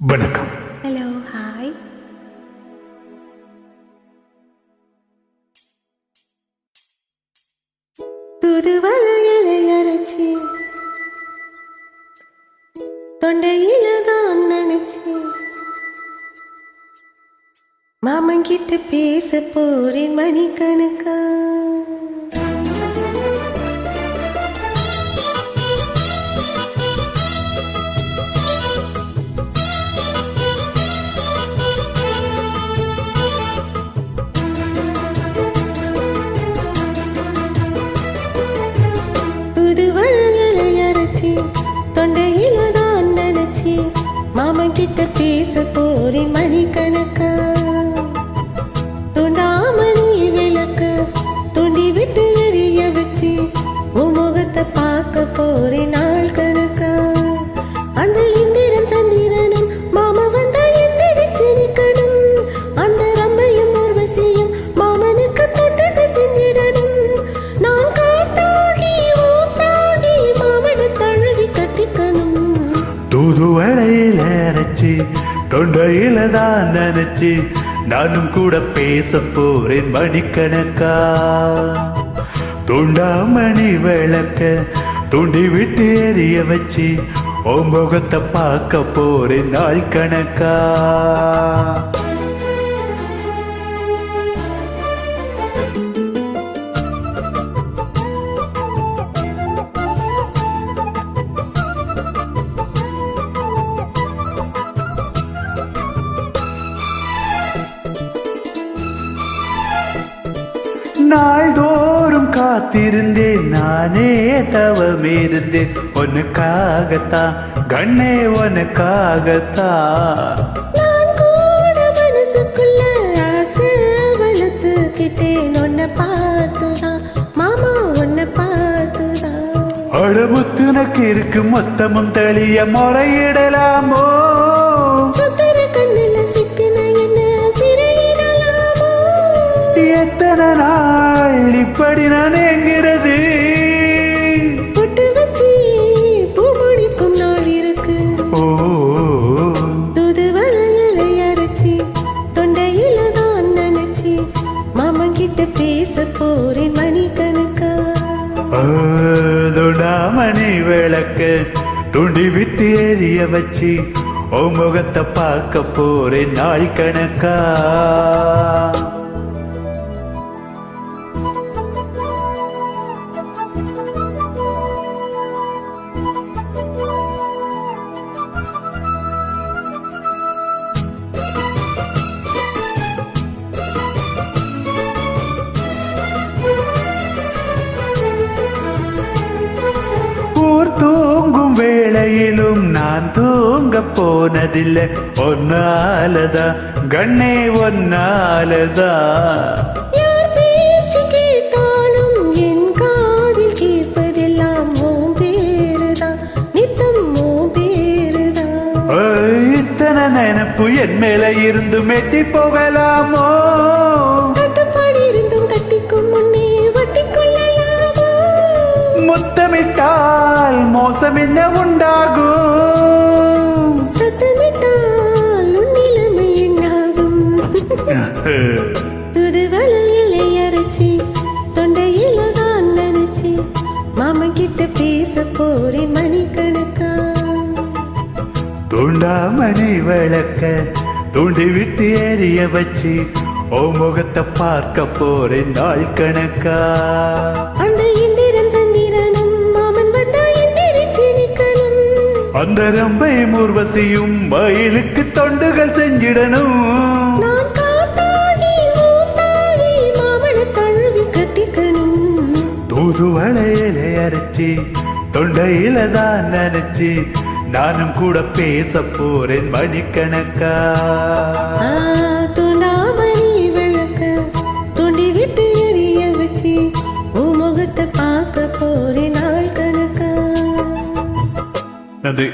வணக்கம். Hello hi புதுவளையலை அரைச்சி தொண்டையில தான் நினைச்சி மாமன் கிட்ட பேச போறேன் மணிக்கணக்கா. तीस पूरि मणि कणक தூதுவளையில நினைச்சு தொண்டையில தான் நினைச்சு நானும் கூட பேச போறேன் மணிக்கணக்கா. துண்டாமணி விளக்க துண்டி விட்டு எரிய வச்சு ஓ முகத்தை பார்க்க போறேன் நாள் கணக்கா. நாள்தோறும் காத்திருந்தேன். நானே தவமிருந்தேன் உனக்காகத்தான் கண்ணே உனக்காகத்தான் பார்த்துதான் அழமுத்துனக்கு இருக்கு மொத்தமும் தளிய முறையிடலாமோ? மாமன் கிட்ட பேச போறேன் மணிக்கணக்கா. துடாமணி விளக்க துண்டி விட்டு எரிய வச்சு ஓ முகத்தை பார்க்க போறேன் நாள் கணக்கா. ஊர் தூங்கும் வேளையிலும் நான் தூங்க போனதில்லை. ஒன்னாலதா கண்ணே ஒன்னாலதா. இத்தனை நினப்பு என் மேல இருந்து மெட்டி போகலாமோ? கட்டுப்பாடு இருந்தும் கட்டிக்கும் முன்னே வட்டி கொள்ளையாமோ முத்தமிட்டால் மோசம் என்ன உண்டாகும்? சத்தமிட்டால் உன் நிலைமை என்னாகும் புது வளையலை அரைச்சி தொண்டையில தான் நினைச்சி மாமன் கிட்ட பேச போறேன் மணிக்கணக்கா தூண்டாமணி விளக்க தூண்டி விட்டு எரிய வச்சு ஓ முகத்தை பார்க்க போறேன் நாள் கணக்கா? அந்த அந்த ரம்பை ஊர்வசியும் மயிலுக்கு தொண்டுகள் செஞ்சிடணும். நான் காத்தாகி ஊத்தாகி மாமனை தழுவி கட்டிக்கணும். தூது வளையல அரைச்சி தொண்டையில தான் நினைச்சு நானும் கூட பேச போறேன் மணிக்கணக்கா. நன்றி